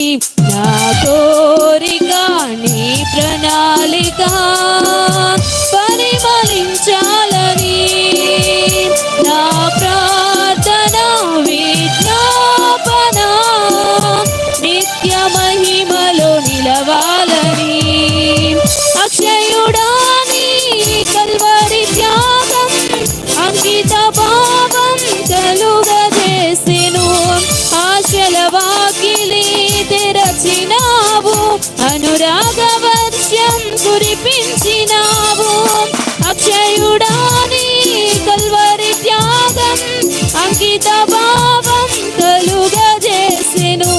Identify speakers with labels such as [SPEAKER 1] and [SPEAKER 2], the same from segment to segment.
[SPEAKER 1] నా కోరిక నీ ప్రణాళిక పరిమళించాలని నా ప్రార్థన విజ్ఞాపన నిత్య మహిమలో నిలవాలని. అక్షయుడా నీ కల్వరి త్యాగం అంకిత భావం కలుగజేసెను ఆశల వాకిలి అనురాగవత్యం కురిపించినావు. అక్షయుడా కల్వరి త్యాగం అంకిత భావం కలుగజేసెను.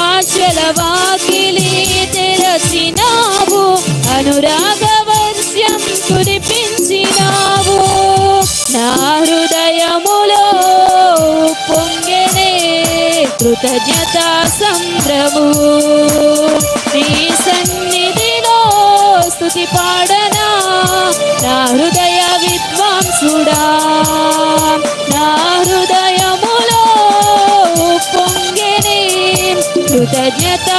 [SPEAKER 1] ఆశల వాకిలి తెరచినావు. అనురాగవత్యం కురిపించినావు. నా హృదయములో పొంగెనే కృతజ్ఞత సంద్రము నీ సన్నిధిలో స్థుతి పాడనా? నా హృదయ విద్వాంసుడా నా హృదయములో పొంగిని కృతజ్ఞత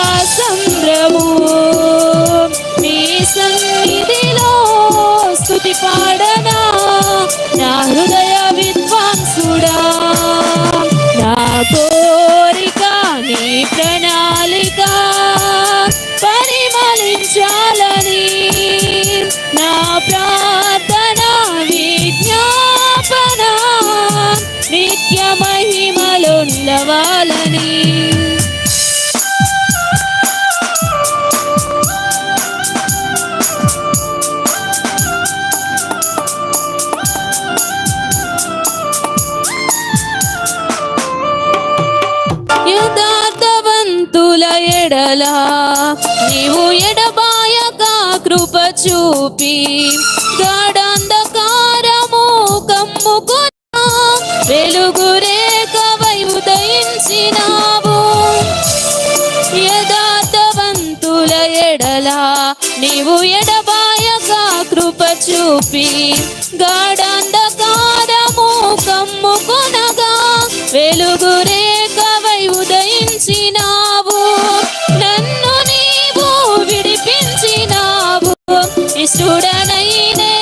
[SPEAKER 1] ఎడలా నీవు ఎడబాయక కృప చూపి గాఢంధకారము కమ్ముకున్నా. వెలుగు రేఖవై ఉదయించినావు. యథార్థవంతుల ఎడలా. నీవు ఎడబాయక కృప చూపి గాఢంధక ఇష్టడనైనే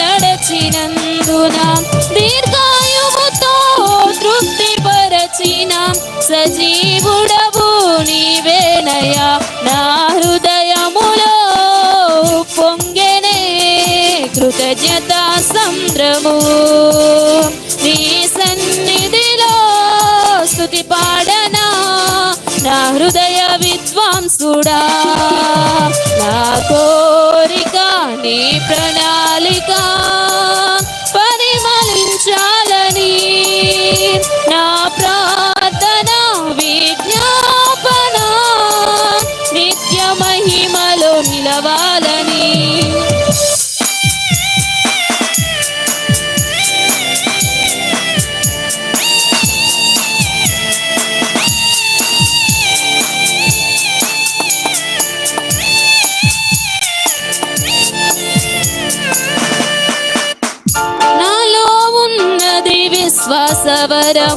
[SPEAKER 1] నడచినందున దీర్ఘాయుముతో తృప్తి పరచిన సజీవుడవు నీవేనయా నా హృదయములో పొంగెనే కృతజ్ఞత సంద్రము. నీ సన్నిధిలో స్తుతి పాడనా నా హృదయ విద్వాంసుడా. నా కోరిక నీ ప్రణా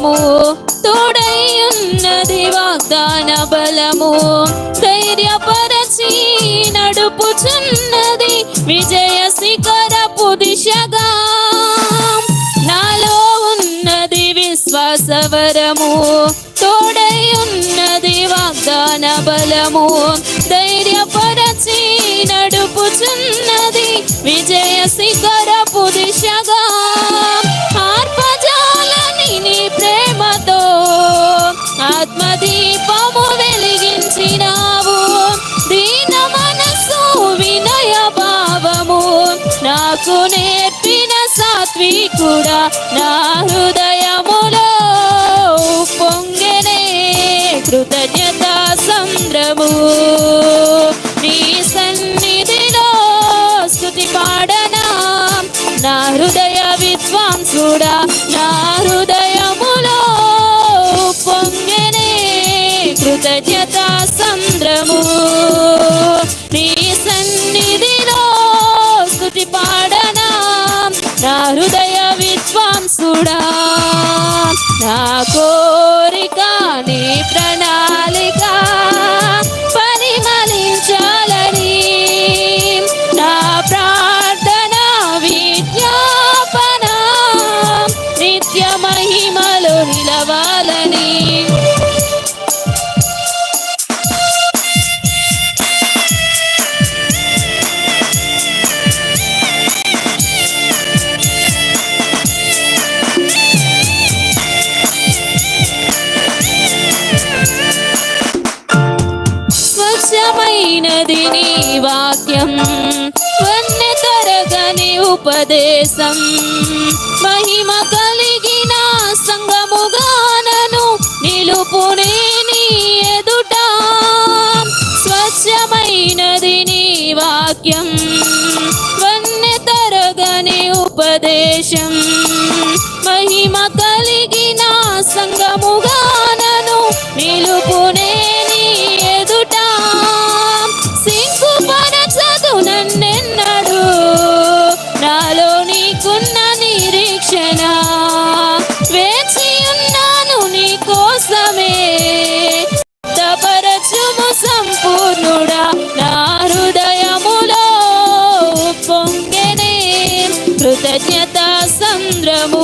[SPEAKER 1] బలము తోడయున్నది వాగ్దాన బలము. ధైర్యపరచి నడుపుచున్నది విజయ శిఖరపు దిశగా నాలో ఉన్నది విశ్వాసవరము తోడయున్నది వాగ్దాన బలము. ధైర్యపరచి నడుపుచున్నది విజయ శిఖరపు దిశగా నాకు నేర్పిన సాత్వికుడా నా హృదయములో పొంగనే కృతజ్ఞత సంద్రము నీ సన్నిధిలో స్థుతి పాడనా నా హృదయ విద్వాంసుడా నా హృదయ విద్వాంసుడా నాకో ఉన్నది నీ వాక్యం. వన్నె తరగని ఉపదేశం. మహిమ కలిగిన సంగముగానను నిలుపునే నీ ఎదుట. స్వచ్ఛమైనది నీ వాక్యం. వన్నె తరగని ఉపదేశం. మహిమ కలిగి తపరచుము సంపూర్ణుడా నా హృదయములో పొంగనే కృతజ్ఞత సంద్రము.